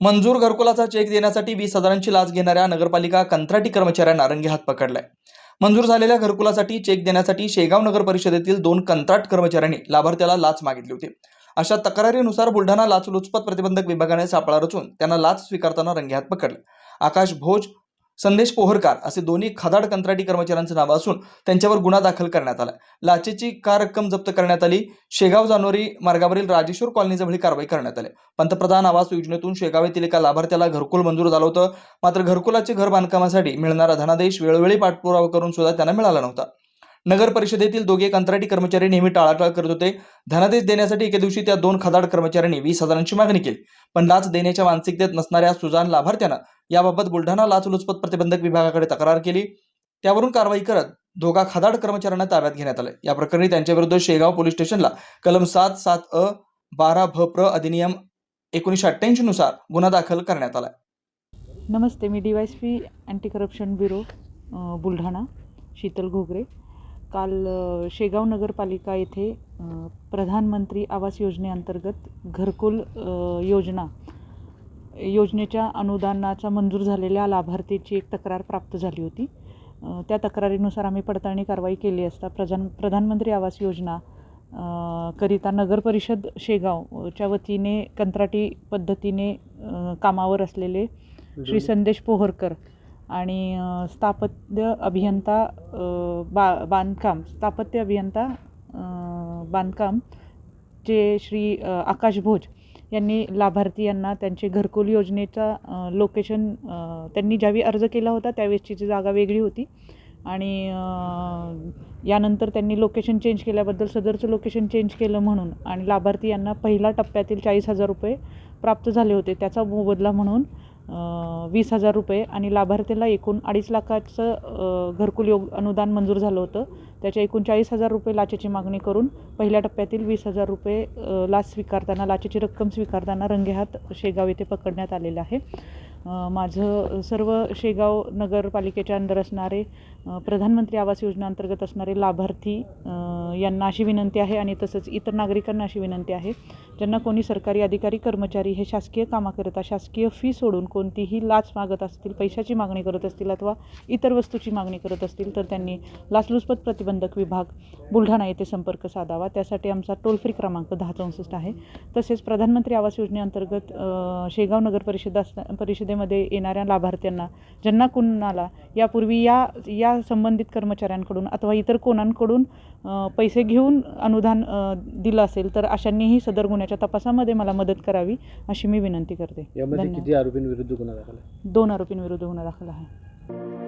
मंजूर घरकुलाचा चेक देण्यासाठी वीस हजारांची लाच घेणाऱ्या नगरपालिका कंत्राटी कर्मचाऱ्यांना रंगेहात पकडलाय. मंजूर झालेल्या घरकुलासाठी चेक देण्यासाठी शेगाव नगर परिषदेतील दोन कंत्राट कर्मचाऱ्यांनी लाभार्थ्याला लाच मागितली होती. अशा तक्रारीनुसार बुलढाणा लाचलुचपत प्रतिबंधक विभागाने सापळा रचून त्यांना लाच स्वीकारताना रंगेहात पकडले. आकाश भोज संदेश पोहरकार असे दोन्ही खदाड कंत्राटी कर्मचाऱ्यांचं नाव असून त्यांच्यावर गुन्हा दाखल करण्यात आला लाचेची का रक्कम जप्त करण्यात आली. शेगाव जानोरी मार्गावरील राजेश्वर कॉलनीजवळ ही कारवाई करण्यात आली. पंतप्रधान आवास योजनेतून शेगाव येथील एका लाभार्थ्याला घरकुल मंजूर झालं होतं. मात्र घरकुलाचे घर बांधकामासाठी मिळणारा धनादेश वेळोवेळी पाठपुरावा करून सुद्धा त्यांना मिळाला नव्हता. नगर परिषदेतील दोघे कंत्राटी कर्मचारी नेहमी टाळाटाळ करत होते. धनादेश देण्यासाठी एके दिवशी त्या दोन खदाड कर्मचाऱ्यांनी वीस हजारांची मागणी केली. पण लाच देण्याच्या मानसिकतेत नसणाऱ्या सुजान लाभार्थ्यानं याबाबत बुलढाणा लाचलुचपत प्रतिबंधक विभागाकडे तक्रार केली. त्यावरून कारवाई करत दोघा खदाड कर्मचाऱ्यांना ताब्यात घेण्यात आले. या प्रकरणी त्यांच्याविरुद्ध शेगाव पोलीस स्टेशनला कलम सात सात अ बारा भ प्र अधिनियम एकोणीसशे अठ्ठ्याऐंशी नुसार गुन्हा दाखल करण्यात आला नमस्ते मी D Y S P anti corruption bureau Buldhana Sheetal Ghogare. काल शेगाव नगरपालिका येथे प्रधानमंत्री आवास योजनेअंतर्गत घरकुल योजना योजनेच्या अनुदानाचा मंजूर झालेल्या लाभार्थीची एक तक्रार प्राप्त झाली होती. त्या तक्रारीनुसार आम्ही पडताळणी कारवाई केली असता प्रधान प्रधानमंत्री आवास योजना करिता नगर परिषद शेगावच्या वतीने कंत्राटी पद्धतीने कामावर असलेले श्री संदेश पोहरकर आणि स्थापत्य अभियंता बा बांधकाम स्थापत्य अभियंता बांधकाम चे श्री आकाश भोज यांनी लाभार्थी यांना त्यांचे घरकुल योजनेचा लोकेशन त्यांनी ज्यावेळी अर्ज केला होता त्यावेळेसची जी जागा वेगळी होती. आणि यानंतर त्यांनी लोकेशन चेंज केल्याबद्दल सदरचं लोकेशन चेंज केलं म्हणून आणि लाभार्थी यांना पहिल्या टप्प्यातील चाळीस हजार रुपये प्राप्त झाले होते त्याचा मोबदला म्हणून वीस हजार रुपये आणि लाभार्थीला एकूण अडीच लाखाचं घरकुल योग अनुदान मंजूर झालं होतं. त्याच्या एकूण चाळीस हजार रुपये लाचेची मागणी करून पहिल्या टप्प्यातील वीस हजार रुपये लाच स्वीकारताना लाचेची रक्कम स्वीकारताना रंगेहात शेगाव येथे पकडण्यात आलेलं आहे. माझं सर्व शेगाव नगरपालिकेच्या अंदर असणारे प्रधानमंत्री आवास योजनेअंतर्गत असणारे लाभार्थी यांना अशी विनंती आहे आणि तसंच इतर नागरिकांना अशी विनंती आहे ज्यांना कोणी सरकारी अधिकारी कर्मचारी हे शासकीय कामाकरिता शासकीय फी सोडून कोणतीही लाच मागत असतील पैशाची मागणी करत असतील अथवा इतर वस्तूची मागणी करत असतील तर त्यांनी लाचलुचपत प्रतिबंधक विभाग बुलढाणा येथे संपर्क साधावा. त्यासाठी आमचा टोल फ्री क्रमांक दहा चौसष्ट आहे. तसेच प्रधानमंत्री आवास योजनेअंतर्गत शेगाव नगर परिषद परिषदे परिषदेमध्ये येणाऱ्या लाभार्थ्यांना ज्यांना कुणाला यापूर्वी या या संबंधित कर्मचाऱ्यांकडून अथवा इतर कोणांकडून पैसे घेऊन अनुदान दिलं असेल तर अशांनीही सदर गुन्ह्याच्या तपासामध्ये मला मदत करावी अशी मी विनंती करते. किती आरोपींविरुद्ध गुन्हा दाखल दोन आरोपींविरुद्ध गुन्हा दाखल आहे.